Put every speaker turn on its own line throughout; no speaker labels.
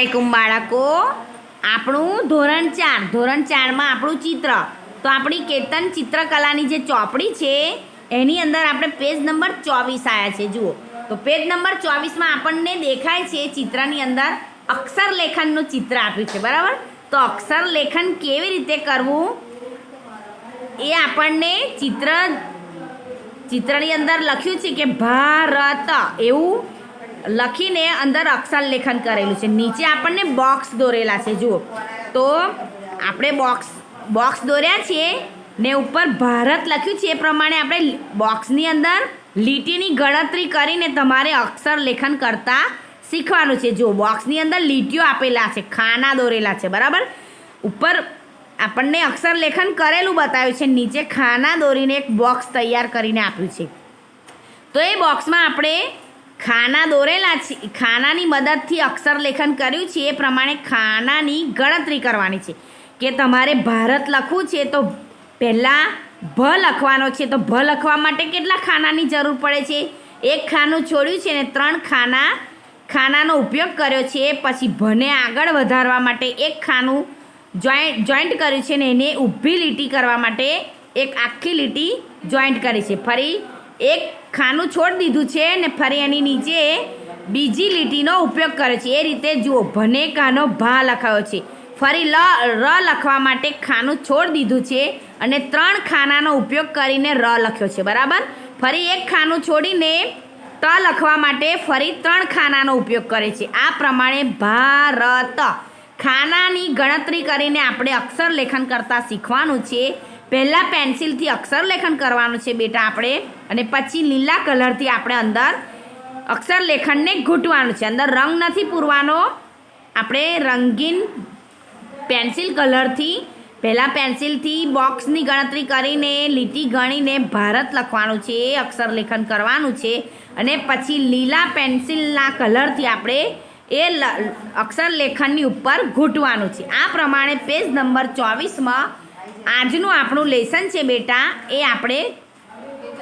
વાલેકુમ બાળકો. આપણું ધોરણ ચાર. ધોરણ ચારમાં આપણું ચિત્ર. તો આપણી કેતન ચિત્રકલાની જે ચોપડી છે, એની અંદર આપણે પેજ નંબર ચોવીસ આવ્યા છે. જુઓ. તો પેજ નંબર ચોવીસમાં આપણને દેખાય છે ચિત્રની અંદર અક્ષર લેખનનું ચિત્ર આપ્યું છે. બરાબર? તો અક્ષર લેખન કેવી રીતે કરવું? એ આપણને ચિત્ર, ચિત્રની અંદર લખ્યું છે કે ભારત. એવું લખીને અંદર અક્ષર લેખન કરેલું છે. નીચે આપણને બોક્સ દોરેલા છે. જુઓ. તો આપણે બોક્સ બોક્સ દોર્યા છીએ ને ઉપર ભારત લખ્યું છે. એ પ્રમાણે આપણે બોક્સની અંદર લીટીની ગણતરી કરીને તમારે અક્ષર લેખન કરતા શીખવાનું છે. જુઓ બોક્સની અંદર લીટીઓ આપેલા છે. ખાના દોરેલા છે. બરાબર? ઉપર આપણને અક્ષર લેખન કરેલું બતાવ્યું છે. નીચે ખાના દોરીને એક બોક્સ તૈયાર કરીને આપ્યું છે. તો એ બોક્સમાં આપણે ખાના દોરેલા છે. ખાનાની મદદથી અક્ષર લેખન કર્યું છે. એ પ્રમાણે ખાનાની ગણતરી કરવાની છે. કે તમારે ભારત લખવું છે તો પહેલાં ભ લખવાનો છે. તો ભ લખવા માટે કેટલા ખાનાની જરૂર પડે છે? એક ખાનું છોડ્યું છે ને ત્રણ ખાના, ખાનાનો ઉપયોગ કર્યો છે. પછી ભને આગળ વધારવા માટે એક ખાનું જોઈન્ટ જોઈન્ટ કર્યું છે ને એને ઊભી લીટી કરવા માટે એક આખી લીટી જોઈન્ટ કરી છે. ફરી એક ખાનું છોડ દીધું છે ને ફરી એની નીચે બીજી લીટીનો ઉપયોગ કર્યો છે. એ રીતે જુઓ, ભનેકાનો ભા લખાયો છે. ફરી લ, ર લખવા માટે ખાનું છોડ દીધું છે અને ત્રણ ખાનાનો ઉપયોગ કરીને ર લખ્યો છે. બરાબર? ફરી એક ખાનું છોડીને ત લખવા માટે ફરી ત્રણ ખાનાનો ઉપયોગ કરે છે. આ પ્રમાણે ભારત. ખાનાની ગણતરી કરીને આપણે અક્ષર લેખન કરતાં શીખવાનું છે. પહેલાં પેન્સિલથી અક્ષર લેખન કરવાનું છે બેટા આપણે. અને પછી લીલા કલરથી આપણે અંદર અક્ષર લેખનને ઘૂંટવાનું છે. અંદર રંગ નથી પૂરવાનો. આપણે રંગીન પેન્સિલ કલરથી પહેલાં પેન્સિલથી બોક્સની ગણતરી કરીને લીટી ગણીને ભારત લખવાનું છે, અક્ષર લેખન કરવાનું છે. અને પછી લીલા પેન્સિલના કલરથી આપણે એ અક્ષર લેખનની ઉપર ઘૂંટવાનું છે. આ પ્રમાણે પેજ નંબર ચોવીસમાં આજનું આપણું લેસન છે બેટા એ આપણે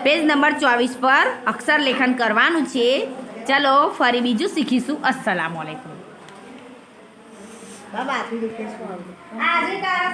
પેજ નંબર ચોવીસ પર અક્ષર લેખન કરવાનું છે. ચલો ફરી બીજું શીખીશું. અસલામ વાલેકુમ
બાબા
આજે તારા